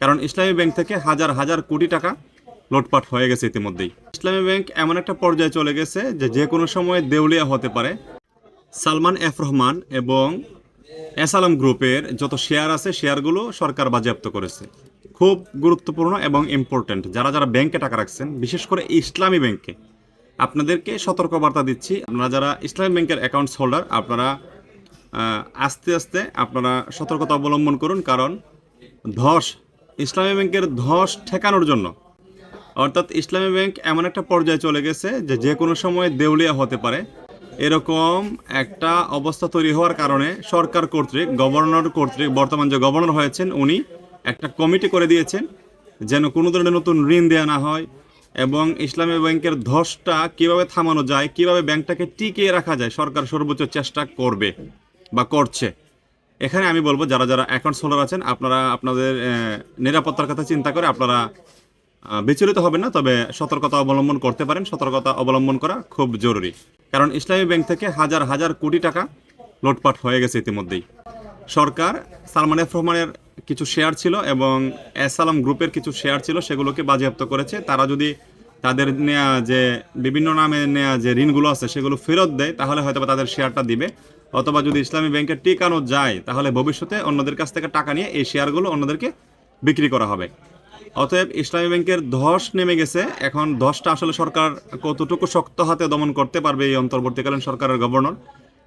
কারণ ইসলামী ব্যাংক থেকে হাজার হাজার কোটি টাকা লোটপাট হয়ে গেছে ইতিমধ্যেই। ইসলামী ব্যাংক এমন একটা পর্যায়ে চলে গেছে যে যে কোনো সময় দেউলিয়া হতে পারে। সালমান এফ রহমান এবং এসালাম গ্রুপের যত শেয়ার আছে, শেয়ারগুলো সরকার বাজেয়াপ্ত করেছে। খুব গুরুত্বপূর্ণ এবং ইম্পর্ট্যান্ট যারা যারা ব্যাংকে টাকা রাখছেন, বিশেষ করে ইসলামী ব্যাংকে, আপনাদেরকে সতর্কবার্তা দিচ্ছি। আপনারা যারা ইসলামী ব্যাংকের অ্যাকাউন্টস হোল্ডার আপনারা আস্তে আস্তে আপনারা সতর্কতা অবলম্বন করুন। কারণ ধস ইসলামী ব্যাংকের ধস ঠেকানোর জন্য। অর্থাৎ ইসলামী ব্যাংক এমন একটা পর্যায়ে চলে গেছে যে যে কোনো সময় দেউলিয়া হতে পারে। এরকম একটা অবস্থা তৈরি হওয়ার কারণে সরকার কর্তৃক, গভর্নর কর্তৃক, বর্তমান যে গভর্নর হয়েছেন, উনি একটা কমিটি করে দিয়েছেন যেন কোনো ধরনের নতুন ঋণ দেওয়া না হয় এবং ইসলামী ব্যাংকের ধসটা কীভাবে থামানো যায়, কীভাবে ব্যাংকটাকে টিকিয়ে রাখা যায়, সরকার সর্বোচ্চ চেষ্টা করবে বা করছে। এখানে আমি বলব, যারা যারা অ্যাকাউন্টস হোল্ডার আছেন, আপনারা আপনাদের নিরাপত্তার কথা চিন্তা করে আপনারা বিচলিত হবেন না, তবে সতর্কতা অবলম্বন করতে পারেন। সতর্কতা অবলম্বন করা খুব জরুরি। কারণ ইসলামী ব্যাংক থেকে হাজার হাজার কোটি টাকা লোটপাট হয়ে গেছে ইতিমধ্যেই। সরকার সালমান এফ রহমানের কিছু শেয়ার ছিল এবং এসালাম গ্রুপের কিছু শেয়ার ছিল, সেগুলোকে বাজেয়াপ্ত করেছে। তারা যদি তাদের নেওয়া যে, বিভিন্ন নামে নেওয়া যে ঋণগুলো আছে, সেগুলো ফেরত দেয়, তাহলে হয়তো তাদের শেয়ারটা দিবে। অথবা যদি ইসলামী ব্যাংকে টিকানো যায়, তাহলে ভবিষ্যতে অন্যদের কাছ থেকে টাকা নিয়ে এই শেয়ারগুলো অন্যদেরকে বিক্রি করা হবে। অতএব ইসলামী ব্যাংকের ধস নেমে গেছে। এখন ধসটা আসলে সরকার কতটুকু শক্ত হাতে দমন করতে পারবে এই অন্তর্বর্তীকালীন সরকারের গভর্নর?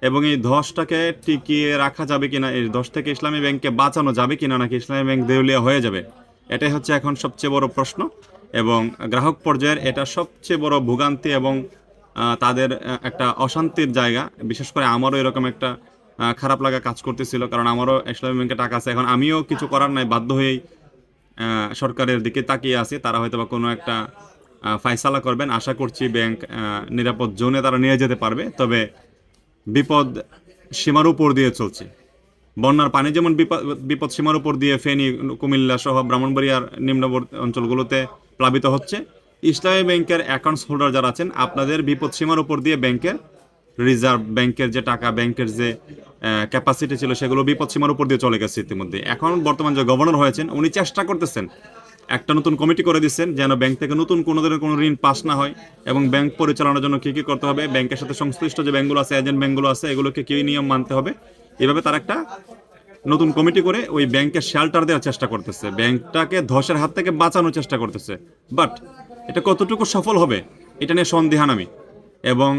এবং এই ধসটাকে টিকিয়ে রাখা যাবে কিনা, এই ধস থেকে ইসলামী ব্যাংককে বাঁচানো যাবে কিনা, নাকি ইসলামী ব্যাংক দেউলিয়া হয়ে যাবে? এটাই হচ্ছে এখন সবচেয়ে বড় প্রশ্ন। এবং গ্রাহক পর্যায়ের এটা সবচেয়ে বড় ভোগান্তি এবং তাদের একটা অশান্তির জায়গা। বিশেষ করে আমারও এরকম একটা খারাপ লাগা কাজ করতেছিল, কারণ আমারও ইসলামী ব্যাংকে টাকা আছে। এখন আমিও কিছু করার নাই, বাধ্য হয়েই সরকারের দিকে তাকিয়ে আছি। তারা হয়তো বা কোনো একটা ফায়সালা করবেন। আশা করছি ব্যাংক নিরাপদ জোনে তারা নিয়ে যেতে পারবে। তবে বিপদ সীমার উপর দিয়ে চলছে। বন্যার পানি যেমন বিপদ বিপদ সীমার উপর দিয়ে ফেনী, কুমিল্লা সহ ব্রাহ্মণবাড়িয়ার নিম্নবর্তী অঞ্চলগুলোতে প্লাবিত হচ্ছে ইসলামী ব্যাংকের অ্যাকাউন্টস হোল্ডার যারা আছেন, আপনাদের বিপদ সীমার উপর দিয়ে ব্যাংকের রিজার্ভ ব্যাংকের যে টাকা, ব্যাংকের যে ক্যাপাসিটি ছিল, সেগুলো বিপদ সীমার উপর দিয়ে চলে গেছে ইতিমধ্যে। এখন বর্তমান যে গভর্নর হয়েছেন, উনি চেষ্টা করতেছেন একটা নতুন কমিটি করে দিচ্ছেন, যেন ব্যাংক থেকে নতুন কোনো ধরনের কোনো ঋণ পাস না হয় এবং ব্যাংক পরিচালনার জন্য কী কী করতে হবে, ব্যাংকের সাথে সংশ্লিষ্ট যে ব্যাংকগুলো আছে এজেন্ট ব্যাংকগুলো আছে, এগুলোকে কী নিয়ম মানতে হবে, এভাবে তার একটা নতুন কমিটি করে ওই ব্যাংকের শেল্টার দেওয়ার চেষ্টা করতেছে। ব্যাংকটাকে ধসের হাত থেকে বাঁচানোর চেষ্টা করতেছে। বাট এটা কতটুকু সফল হবে, এটা নিয়ে সন্দেহান আমি এবং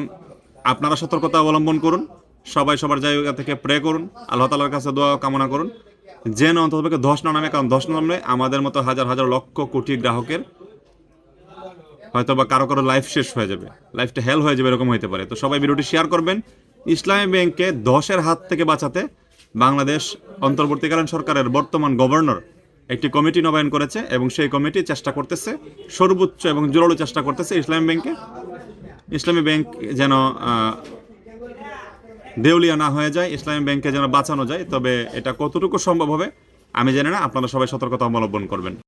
আপনারা সতর্কতা অবলম্বন করুন, সবাই সবার জায়গা থেকে প্রে করুন, আল্লাহ তালার কাছে দোয়া কামনা করুন। যেন অন্ততপক্ষে ধস না নামে, কারণ ধস না নামলে আমাদের মতো হাজার হাজার লক্ষ কোটি গ্রাহকের হয়তো বা কারও কারও লাইফ শেষ হয়ে যাবে লাইফটা হেল হয়ে যাবে, এরকম হতে পারে। তো সবাই ভিডিওটি শেয়ার করবেন। ইসলামী ব্যাংকে ধসের হাত থেকে বাঁচাতে বাংলাদেশ অন্তর্বর্তীকালীন সরকারের বর্তমান গভর্নর একটি কমিটি নবায়ন করেছে এবং সেই কমিটি চেষ্টা করতেছে, সর্বোচ্চ এবং জোরালো চেষ্টা করতেছে ইসলামী ব্যাংকে। ইসলামী ব্যাংক যেন দেউলিয়া না হয়ে যায়, ইসলামী ব্যাংকে যেন বাঁচানো যায়, তবে এটা কতটুকু সম্ভব হবে আমি জানি না। আপনারা সবাই সতর্কতা অবলম্বন করবেন।